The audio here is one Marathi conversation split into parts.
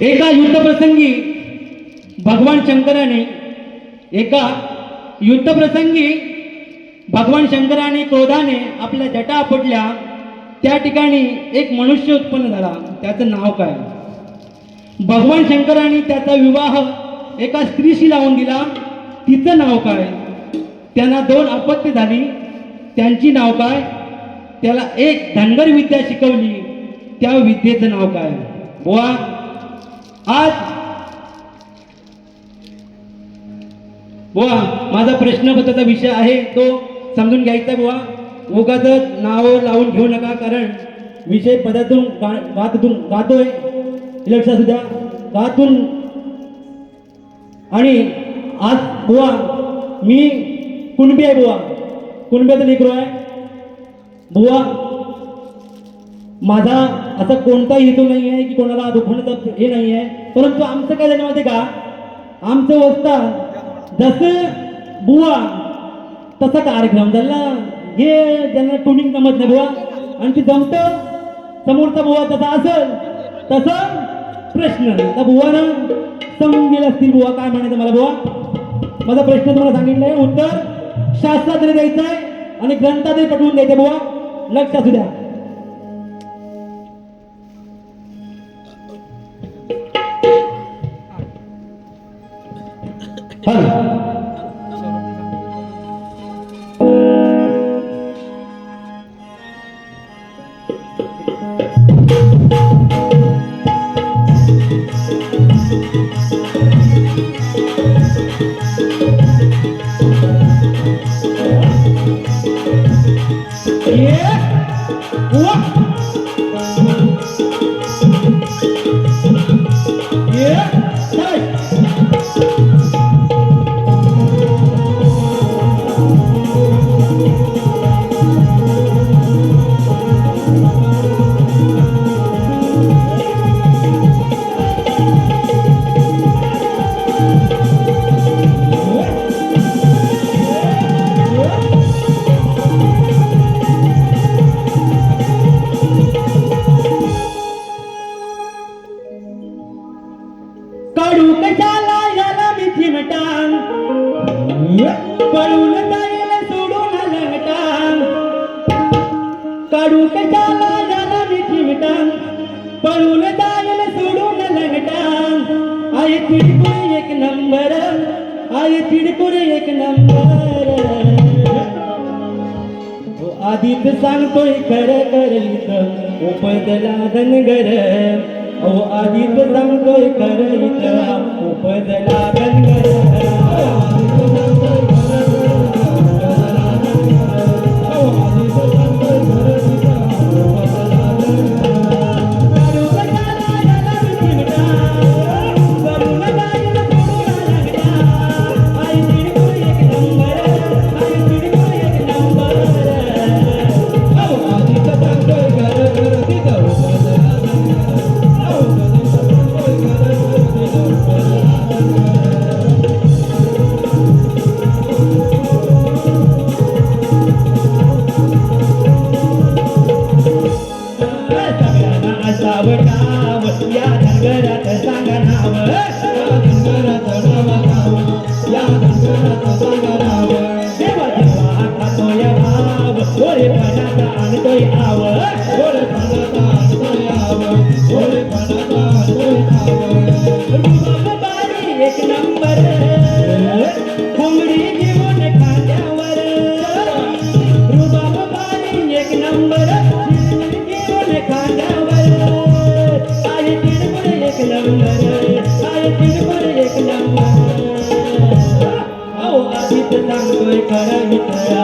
एका युद्धप्रसंगी भगवान शंकराने एका युद्धप्रसंगी भगवान शंकराने क्रोधाने आपल्या जटा आपटल्या त्या ठिकाणी एक मनुष्य उत्पन्न झाला. त्याचं नाव काय? भगवान शंकराने त्याचा विवाह एका स्त्रीशी लावून दिला. तिचं नाव काय? त्यांना दोन अपत्य झाली. त्यांची नाव काय? त्याला एक धनगर विद्या शिकवली. त्या विद्येचं नाव काय? बुवा आज बुवा माझा प्रश्नपत्राचा विषय आहे तो समजून घ्यायचा बुवा. उगाच नाव लावून घेऊ नका कारण विषय पदातून गा- गातून गातोय. लक्षात सुद्धा द्या गातून. आणि आज बुवा मी कुणबी आहे बुवा. कुणब्याचा लेकरू आहे. बुवा माझा असा कोणताही हेतू नाही आहे की कोणाला दुखवण्याचा हे नाही आहे. परंतु आमचं काय झालं माहिती का? आमचं वस्ता जसं बुवा तसा कार्यक्रम झाला. हे ज्यांना टुनिंग जमत नाही बुवा. आणि ते जमतं समोरचा बुवा तसा असेल तसं प्रश्न त्या बुवानं समजून गेले असतील बुवा काय म्हणायचं मला बुवा? माझा प्रश्न तुम्हाला सांगितलाय उत्तर शास्त्रात द्यायचं आहे आणि ग्रंथातही पटवून द्यायचं बुवा. लक्ष असू द्या काढू कशाला याला मी चिमटान पळून जायल सोडून लंगटान आय चिडकुर एक नंबर. आय चिडकुर एक नंबर. हो, आधीच सांगतोय खरं करलीत उपदला धनगर. अहो आधीच सांगतोय कर इथं उपदला धनगर. सगळ्यांना असावं नाव या नगरात सांगा नाव देवा देवा खातोय भाव. गोरेपणाचा आणतोय आव. सांगतोय खरं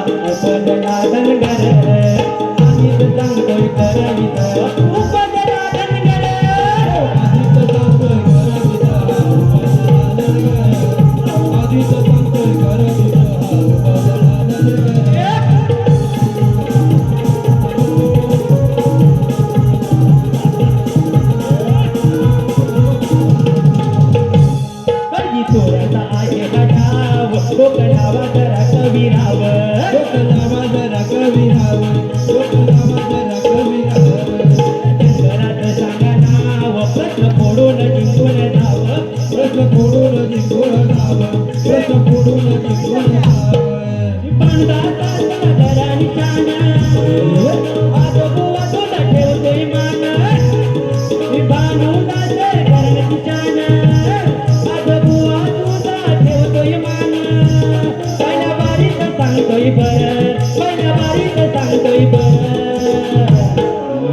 सांगतोय बर. मैना बारीक सांगतोय बर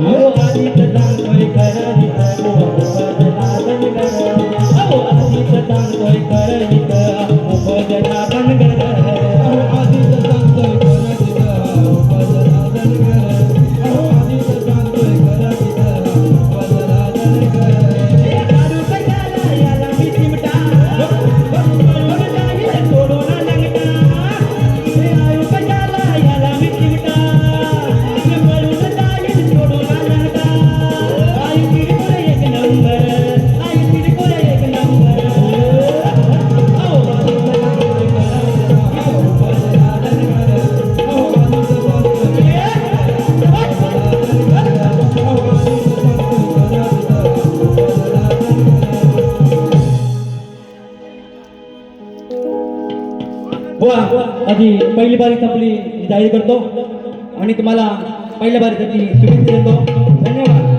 हो बारीक सांगतोय खरं उपजना बन गर आधी पहिली बारी आपली जाहीर करतो. आणि तुम्हाला पहिल्या बारीसाठी शुभेच्छा देतो. धन्यवाद.